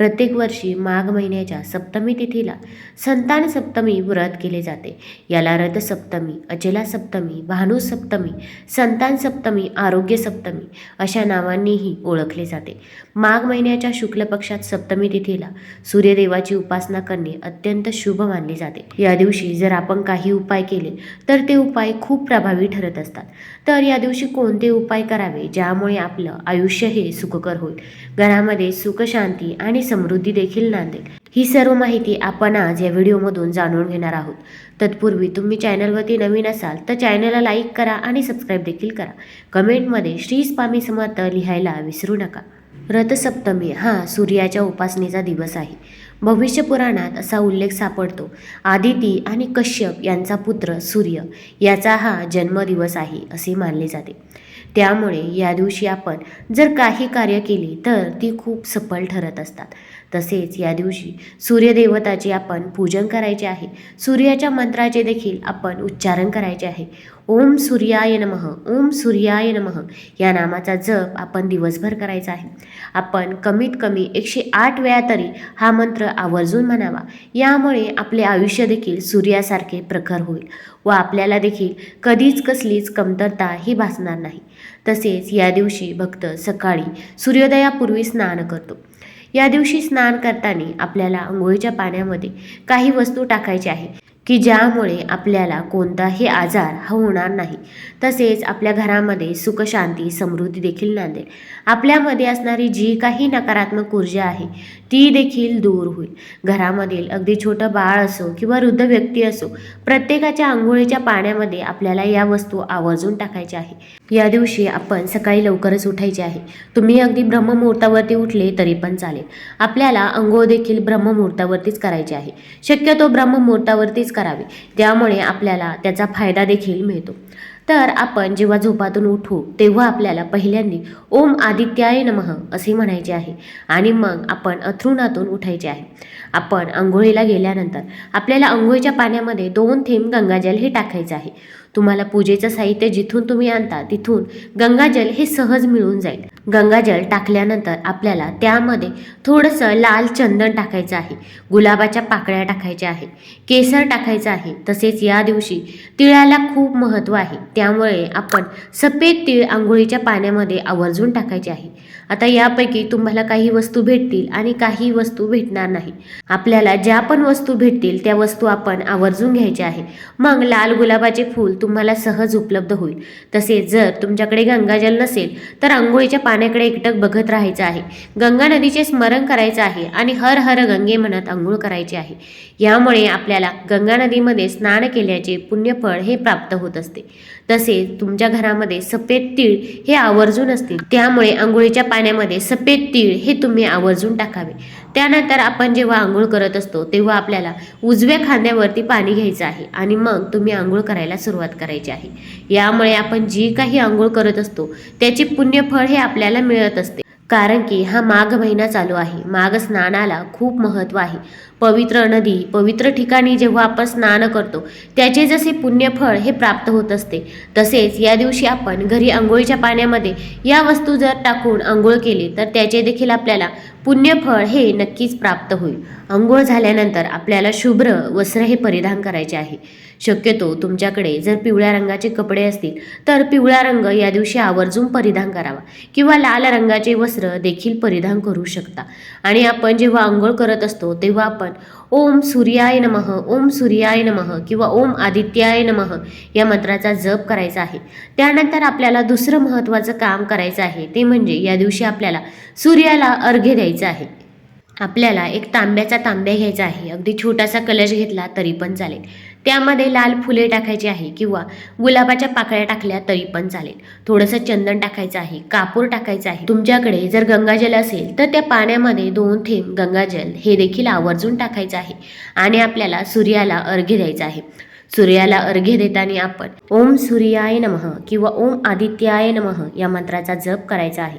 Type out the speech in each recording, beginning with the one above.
प्रत्येक वर्षी माघ महिन्याच्या सप्तमी तिथीला संतान सप्तमी व्रत केले जाते. याला रथसप्तमी अचला सप्तमी भानू सप्तमी संतान सप्तमी आरोग्य सप्तमी अशा नावांनीही ओळखले जाते. माघ महिन्याच्या शुक्ल पक्षात सप्तमी तिथीला सूर्यदेवाची उपासना करणे अत्यंत शुभ मानले जाते. या दिवशी जर आपण काही उपाय केले तर ते उपाय खूप प्रभावी ठरत असतात. तर या दिवशी कोणते उपाय करावे ज्यामुळे आपलं आयुष्य हे सुखकर होईल? घरामध्ये सुखशांती आणि समृद्धी देखील नांदेल ही सर्व माहिती आपण आज या व्हिडिओमधून जाणून घेणार आहोत. तत्पूर्वी तुम्ही चॅनलवरती नवीन असाल तर चॅनलला लाईक करा आणि सबस्क्राईब देखील करा. कमेंटमध्ये श्री स्वामी समर्थ लिहायला विसरू नका. रथसप्तमी हा सूर्याच्या उपासनेचा दिवस आहे. भविष्य पुराणात असा उल्लेख सापडतो. आदिती आणि कश्यप यांचा पुत्र सूर्य याचा हा जन्मदिवस आहे असे मानले जाते. त्यामुळे या दिवशी आपण जर काही कार्य केली तर ती खूप सफल ठरत असतात. तसेच या दिवशी सूर्यदेवताचे आपण पूजन करायचे आहे. सूर्याच्या मंत्राचे देखील आपण उच्चारण करायचे आहे. ओम सूर्याय नमः ओम सूर्याय नमः या नामाचा जप आपण दिवसभर करायचा आहे. आपण कमीत कमी एकशे आठ वेळा तरी हा मंत्र आवर्जून म्हणावा. यामुळे आपले आयुष्य देखील सूर्यासारखे प्रखर होईल व आपल्याला देखील कधीच कसलीच कमतरता ही भासणार नाही. तसेच या दिवशी भक्त सकाळी सूर्योदयापूर्वी स्नान करतो. या दिवशी स्नान करताना आपल्याला आंघोळीच्या पाण्यामध्ये काही वस्तू टाकायच्या आहे की ज्यामुळे आपल्याला कोणताही आजार हा होणार नाही. तसेच आपल्या घरामध्ये सुखशांती समृद्धी देखील नांदेल. आपल्यामध्ये असणारी जी काही नकारात्मक ऊर्जा आहे ती देखील दूर होईल. घरामधील अगदी छोटं बाळ असो किंवा वृद्ध व्यक्ती असो प्रत्येकाच्या आंघोळीच्या पाण्यामध्ये आपल्याला या वस्तू आवर्जून टाकायच्या आहे. या दिवशी आपण सकाळी लवकरच उठायचे आहे. तुम्ही अगदी ब्रह्ममुहूर्तावरती उठले तरी पण चालेल. आपल्याला अंघोळ देखील ब्रह्ममुहूर्तावरतीच करायचे आहे. शक्यतो ब्रह्ममुहूर्तावरतीच करावे. त्यामुळे आपल्याला त्याचा फायदा देखील मिळतो. तर आपण जेव्हा झोपातून उठू तेव्हा आपल्याला पहिल्यांदा ओम आदित्याय नमः असे म्हणायचे आहे आणि मग आपण अथरुणातून उठायचे आहे. आपण आंघोळीला गेल्यानंतर आपल्याला आंघोळीच्या पाण्यामध्ये दोन थेंब गंगाजल हे टाकायचं आहे. तुम्हाला पूजेचं साहित्य जिथून तुम्ही आणता तिथून गंगाजल हे सहज मिळून जाईल. गंगाजल टाकल्यानंतर आपल्याला त्यामध्ये थोडंसं लाल चंदन टाकायचं आहे गुलाबाच्या पाकळ्या टाकायच्या आहे केसर टाकायचं आहे. तसेच या दिवशी तिळाला खूप महत्त्व आहे. त्यामुळे आपण सफेद तिळ आंघोळीच्या पाण्यामध्ये आवर्जून टाकायचे आहे. आता यापैकी तुम्हाला काही वस्तू भेटतील आणि काही वस्तू भेटणार नाही. आपल्याला ज्या पण वस्तू भेटतील त्या वस्तू आपण आवर्जून घ्यायच्या आहे. मग लाल गुलाबाचे फूल तुम्हाला सहज उपलब्ध होईल. तसेच जर तुमच्याकडे गंगाजल नसेल तर आंघोळीच्या पाण्याकडे एकटक बघत राहायचं आहे. गंगा नदीचे स्मरण करायचं आहे आणि हर हर गंगे म्हणत आंघोळ करायची आहे. यामुळे आपल्याला गंगा नदीमध्ये स्नान केल्याचे पुण्यफळ हे प्राप्त होत असते. तसेच तुमच्या घरामध्ये सफेद तीळ हे आवर्जून असतील. त्यामुळे आंघोळीच्या पाण्यामध्ये सफेद तीळ हे तुम्ही आवर्जून टाकावे. त्यानंतर आपण जेव्हा आंघोळ करत असतो तेव्हा आपल्याला उजव्या खांद्यावरती पाणी घ्यायचं आहे आणि मग तुम्ही आंघोळ करायला सुरुवात करायची आहे. यामुळे आपण जी काही आंघोळ करत असतो त्याचे पुण्यफळ हे आपल्याला मिळत असते. कारण की हा माघ महिना चालू आहे. माघ स्नानाला खूप महत्त्व आहे. पवित्र नदी पवित्र ठिकाणी जेव्हा आपण स्नान करतो त्याचे जसे पुण्यफळ हे प्राप्त होत असते तसेच या दिवशी आपण घरी आंघोळीच्या पाण्यामध्ये या वस्तू जर टाकून आंघोळ केली तर त्याचे देखील आपल्याला पुण्यफळ हे नक्कीच प्राप्त होईल. आंघोळ झाल्यानंतर आपल्याला शुभ्र वस्त्र हे परिधान करायचे आहे. शक्यतो तुमच्याकडे जर पिवळ्या रंगाचे कपडे असतील तर पिवळा रंग या दिवशी आवर्जून परिधान करावा किंवा लाल रंगाचे वस्त्र देखील परिधान करू शकता. आणि आपण जेव्हा आंघोळ करत असतो तेव्हा आपण आपण ओम सूर्याय नमः ओम सूर्याय नमः किंवा ओम आदित्याय नमः या मंत्राचा जप करायचा आहे. त्यानंतर आपल्याला दुसरं महत्त्वाचं काम करायचं आहे ते म्हणजे या दिवशी आपल्याला सूर्याला अर्घ्य द्यायचं आहे. आपल्याला एक तांब्याचा तांब्या घ्यायचा आहे. अगदी छोटासा कलश घेतला तरी पण चालेल. त्यामध्ये लाल फुले टाकायची आहे किंवा गुलाबाच्या पाकळ्या टाकल्या तरी पण चालेल. थोडंसं चंदन टाकायचं आहे कापूर टाकायचं आहे. तुमच्याकडे जर गंगाजल असेल तर त्या पाण्यामध्ये दोन थेंब गंगाजल हे देखील आवर्जून टाकायचं आहे आणि आपल्याला सूर्याला अर्घ्य द्यायचं आहे. सूर्याला अर्घ्य देताना आपण ओम सूर्याय नमः किंवा ओम आदित्याय नमः या मंत्राचा जप करायचा आहे.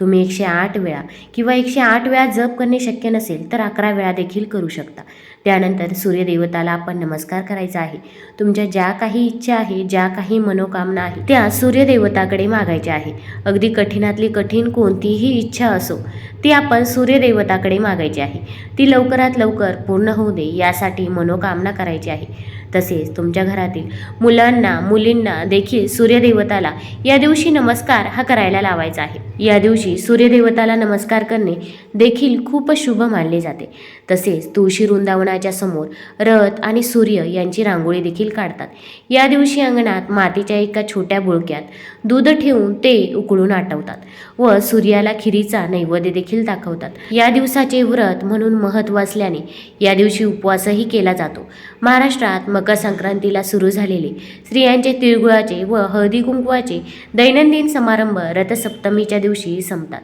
तुम्ही एकशे आठ वेळा किंवा एकशे आठ वेळा जप करणे शक्य नसेल तर अकरा वेळा देखील करू शकता. त्यानंतर सूर्यदेवताला आपण नमस्कार करायचा आहे. तुमच्या ज्या काही इच्छा आहे ज्या काही मनोकामना आहे त्या सूर्यदेवताकडे मागायच्या आहे. अगदी कठीणातली कठीण कोणतीही इच्छा असो ती आपण सूर्यदेवताकडे मागायची आहे. ती लवकरात लवकर पूर्ण होऊ दे यासाठी मनोकामना करायची आहे. तसेच तुमच्या घरातील मुलांना मुलींना देखील सूर्यदेवताला या दिवशी नमस्कार हा करायला लावायचा आहे. या दिवशी सूर्यदेवताला नमस्कार करणे देखील खूप शुभ मानले जाते. तसेच तुळशी वृंदावनाच्या समोर रथ आणि सूर्य यांची रांगोळी देखील काढतात. या दिवशी अंगणात मातीच्या एका छोट्या बुळक्यात दूध ठेवून ते उकळून आटवतात व सूर्याला खिरीचा नैवेद्य देखील दाखवतात. या दिवसाचे व्रत म्हणून महत्त्व असल्याने या दिवशी उपवासही केला जातो. महाराष्ट्रात मकर संक्रांतीला सुरू झालेले. स्त्रियांचे तिळगुळाचे व हळदी कुंकवाचे दैनंदिन समारंभ रथसप्तमीच्या दिवशी संपतात.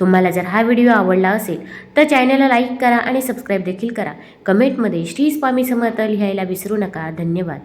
तुम्हाला जर हा व्हिडिओ आवडला असेल तर चॅनलला लाईक करा आणि सबस्क्राईब देखील करा. कमेंटमध्ये श्री स्वामी समर्थ लिहायला विसरू नका. धन्यवाद.